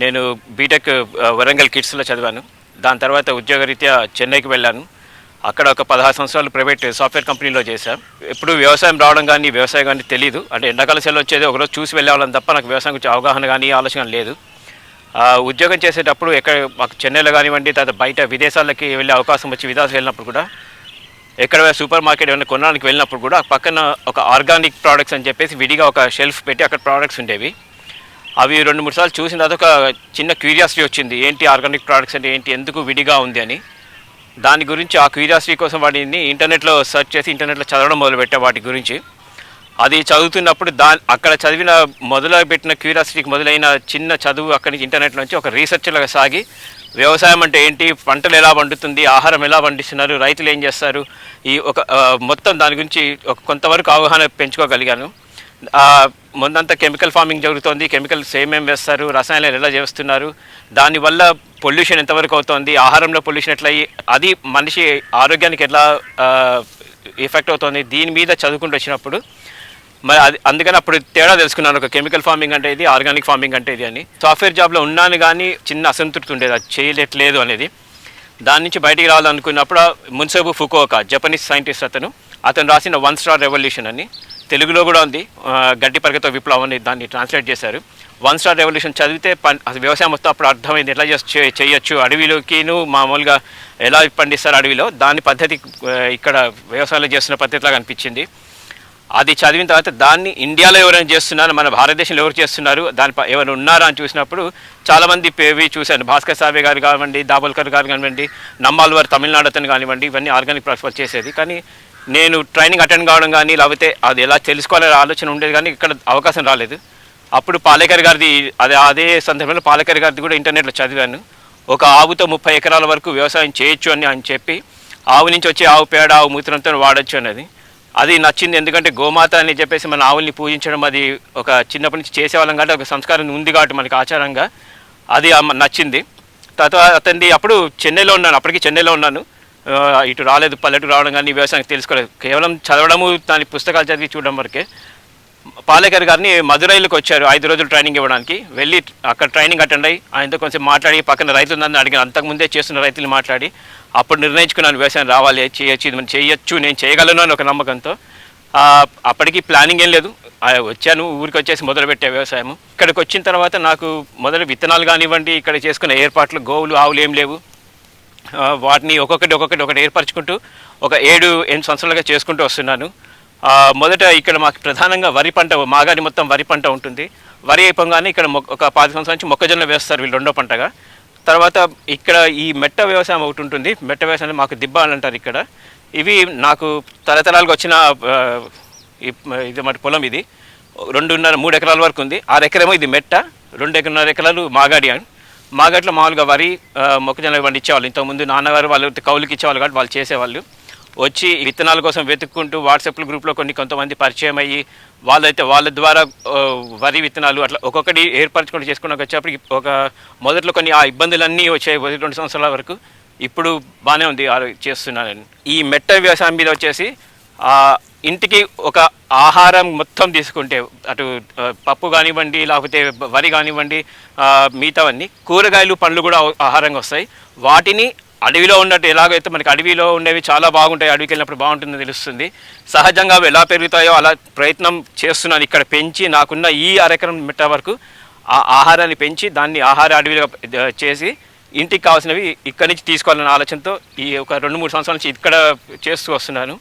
నేను బీటెక్ వరంగల్ కిడ్స్లో చదివాను. దాని తర్వాత ఉద్యోగరీత్యా చెన్నైకి వెళ్ళాను. అక్కడ ఒక పదహారు సంవత్సరాలు ప్రైవేట్ సాఫ్ట్వేర్ కంపెనీలో చేశాను. ఎప్పుడు వ్యవసాయం రావడం కానీ వ్యవసాయం కానీ తెలియదు అంటే ఎండాకాల సెలవు వచ్చేది ఒకరోజు చూసి వెళ్ళేవాళ్ళని తప్ప నాకు వ్యవసాయం గురించి అవగాహన కానీ ఆలోచన లేదు. ఉద్యోగం చేసేటప్పుడు ఎక్కడ మాకు చెన్నైలో కానివ్వండి తర్వాత బయట విదేశాలకి వెళ్ళే అవకాశం వచ్చి విదేశాలు వెళ్ళినప్పుడు కూడా ఎక్కడ సూపర్ మార్కెట్ ఏమైనా కొనడానికి వెళ్ళినప్పుడు కూడా పక్కన ఒక ఆర్గానిక్ ప్రోడక్ట్స్ అని చెప్పేసి విడిగా ఒక షెల్ఫ్ పెట్టి అక్కడ ప్రోడక్ట్స్ ఉండేవి. అవి రెండు మూడు సార్లు చూసిన తర్వాత ఒక చిన్న క్యూరియాసిటీ వచ్చింది. ఏంటి ఆర్గానిక్ ప్రోడక్ట్స్ అంటే ఏంటి ఎందుకు విడిగా ఉంది అని. దాని గురించి ఆ క్యూరియాసిటీ కోసం వాటిని ఇంటర్నెట్లో సెర్చ్ చేసి ఇంటర్నెట్లో చదవడం మొదలుపెట్టా వాటి గురించి. అది చదువుతున్నప్పుడు దా అక్కడ చదివిన మొదలుపెట్టిన క్యూరియాసిటీకి మొదలైన చిన్న చదువు అక్కడి నుంచి ఇంటర్నెట్ నుంచి ఒక రీసెర్చ్లాగా సాగి వ్యవసాయం అంటే ఏంటి పంటలు ఎలా పండుతుంది ఆహారం ఎలా పండిస్తున్నారు రైతులు ఏం చేస్తారు ఈ ఒక మొత్తం దాని గురించి ఒక కొంతవరకు అవగాహన పెంచుకోగలిగాను. ముందంతా కెమికల్ ఫార్మింగ్ జరుగుతోంది. కెమికల్స్ ఏమేమి వేస్తారు రసాయనాలు ఎలా చేస్తున్నారు దానివల్ల పొల్యూషన్ ఎంతవరకు అవుతోంది ఆహారంలో పొల్యూషన్ ఎట్లయి అది మనిషి ఆరోగ్యానికి ఎట్లా ఎఫెక్ట్ అవుతుంది దీని మీద చదువుకుంటూ వచ్చినప్పుడు మరి అది అందుకని అప్పుడు తేడా తెలుసుకున్నాను. ఒక కెమికల్ ఫార్మింగ్ అంటే ఇది ఆర్గానిక్ ఫార్మింగ్ అంటే ఇది అని. సాఫ్ట్వేర్ జాబ్లో ఉన్నాను కానీ చిన్న అసంతృప్తి ఉండేది అది చేయలేట్లేదు అనేది. దాని నుంచి బయటికి రావాలనుకున్నప్పుడు మున్సబు ఫుకోక జపనీస్ సైంటిస్ట్ అతను అతను రాసిన వన్ స్టార్ రెవల్యూషన్ అని. తెలుగులో కూడా ఉంది. గడ్డి పరిగెతో విప్లవం అని దాన్ని ట్రాన్స్లేట్ చేశారు. వన్ స్టార్ రెవల్యూషన్ చదివితే పన్ వ్యవసాయం వస్తే అప్పుడు అర్థమైంది. ఎట్లా చేసి చే- చేయొచ్చు? అడవిలోకిను మామూలుగా ఎలా పండిస్తారు అడవిలో? దాని పద్ధతి ఇక్కడ వ్యవసాయంలో చేస్తున్న పద్ధతిలాగా అనిపించింది? అది చదివిన తర్వాత దాన్ని ఇండియాలో ఎవరైనా చేస్తున్నారు? మన భారతదేశంలో ఎవరు చేస్తున్నారు? దాని ఎవరు ఉన్నారా అని చూసినప్పుడు చాలామంది పేవి చూశాను భాస్కర్ సావే గారు కానివ్వండి దాబోల్కర్ గారు కానివ్వండి నమ్మాల్వారు తమిళనాడు అతను కానివ్వండి ఇవన్నీ ఆర్గానిక్ ప్రాసెస్ చేసేది. కానీ నేను ట్రైనింగ్ అటెండ్ కావడం కానీ లేకపోతే అది ఎలా తెలుసుకోవాలనే ఆలోచన ఉండేది కానీ ఇక్కడ అవకాశం రాలేదు. అప్పుడు పాలేకర్ గారిది అదే అదే సందర్భంలో పాలేకర్ గారిది కూడా ఇంటర్నెట్లో చదివాను. ఒక ఆవుతో ముప్పై ఎకరాల వరకు వ్యవసాయం చేయొచ్చు అని ఆయన చెప్పి ఆవు నుంచి వచ్చే ఆవు పేడ ఆవు మూత్రంతో వాడచ్చు అనేది అది నచ్చింది ఎందుకంటే గోమాత అని చెప్పేసి మన ఆవుల్ని పూజించడం అది ఒక చిన్నప్పటి నుంచి చేసేవాళ్ళం కాబట్టి ఒక సంస్కారం ఉంది కాబట్టి మనకి ఆచారంగా. అది నచ్చింది. తర్వాత అతన్ని అప్పుడు చెన్నైలో ఉన్నాను అప్పటికి చెన్నైలో ఉన్నాను. ఇటు రాలేదు పల్లెటూరు రావడం కానీ వ్యవసాయం తెలుసుకోలేదు. కేవలం చదవడము దాని పుస్తకాలు చదివి చూడడం వరకే. పాలేకర్ గారిని మదురైలోకి వచ్చారు ఐదు రోజులు ట్రైనింగ్ ఇవ్వడానికి. వెళ్ళి అక్కడ ట్రైనింగ్ అటెండ్ అయ్యి ఆయనతో కొంచెం మాట్లాడి పక్కన రైతులు నన్ను అడిగిన అంతకుముందే చేస్తున్న రైతులు మాట్లాడి అప్పుడు నిర్ణయించుకున్నాను వ్యవసాయం రావాలి చేయొచ్చు ఇది మనం చేయొచ్చు నేను చేయగలను అని ఒక నమ్మకంతో. అప్పటికి ప్లానింగ్ ఏం లేదు. వచ్చాను ఊరికి వచ్చేసి మొదలుపెట్టే వ్యవసాయం ఇక్కడికి వచ్చిన తర్వాత నాకు మొదలు విత్తనాలు కానివ్వండి ఇక్కడ చేసుకున్న ఏర్పాట్లు గోవులు ఆవులు ఏం లేవు. వాటిని ఒక్కొక్కటి ఒక్కొక్కటి ఒకటి ఏర్పరచుకుంటూ ఒక ఏడు ఎనిమిది సంవత్సరాలుగా చేసుకుంటూ వస్తున్నాను. మొదట ఇక్కడ మాకు ప్రధానంగా వరి పంట మాగాడి మొత్తం వరి పంట ఉంటుంది. వరి అయిపోగానే ఇక్కడ ఒక పది సంవత్సరాల నుంచి మొక్కజొన్న వేస్తారు వీళ్ళు రెండో పంటగా. తర్వాత ఇక్కడ ఈ మెట్ట వ్యవసాయం ఒకటి ఉంటుంది. మెట్ట వ్యవసాయం మాకు దిబ్బ అని అంటారు ఇక్కడ. ఇవి నాకు తరతరాలుగా వచ్చిన ఈ- ఇది మరి పొలం ఇది. రెండున్నర మూడు ఎకరాల వరకు ఉంది. ఆరు ఎకరేమో ఇది మెట్ట రెండు ఎకరన్నర ఎకరాలు మాగాడి అని. మాగట్లో మామూలుగా వరి ఆ, మొక్కజొన్న పండించేవాళ్ళు ఇంతకుముందు నాన్నగారు వాళ్ళు కౌలుకి ఇచ్చేవాళ్ళు కాబట్టి వాళ్ళు చేసేవాళ్ళు. వచ్చి విత్తనాల కోసం వెతుక్కుంటూ వాట్సాప్ గ్రూప్లో కొన్ని కొంతమంది పరిచయం అయ్యి వాళ్ళైతే వాళ్ళ ద్వారా వరి విత్తనాలు అట్లా ఒక్కొక్కటి ఏర్పరచుకుంటూ చేసుకున్నాక వచ్చేప్పటికి ఒక మొదట్లో కొన్ని ఆ ఇబ్బందులన్నీ వచ్చాయి ఒకటి రెండు సంవత్సరాల వరకు. ఇప్పుడు బాగానే ఉంది ఆ చేస్తున్నాను ఈ మెట్ట వ్యవసాయం మీద వచ్చేసి ఇంటికి ఒక ఆహారం మొత్తం తీసుకుంటే అటు పప్పు కానివ్వండి లేకపోతే వరి కానివ్వండి మిగతావన్నీ కూరగాయలు పండ్లు కూడా ఆహారంగా వస్తాయి. వాటిని అడవిలో ఉన్నట్టు ఎలాగైతే మనకి అడవిలో ఉండేవి చాలా బాగుంటాయి అడవికి వెళ్ళినప్పుడు బాగుంటుందని తెలుస్తుంది. సహజంగా అవి ఎలా పెరుగుతాయో అలా ప్రయత్నం చేస్తున్నాను ఇక్కడ పెంచి నాకున్న ఈ అరెకరం మిట్ట వరకు ఆ ఆహారాన్ని పెంచి దాన్ని ఆహార అడవిలో చేసి ఇంటికి కావాల్సినవి ఇక్కడి నుంచి తీసుకోవాలనే ఆలోచనతో ఈ ఒక రెండు మూడు సంవత్సరాల నుంచి ఇక్కడ చేస్తూ వస్తున్నాను.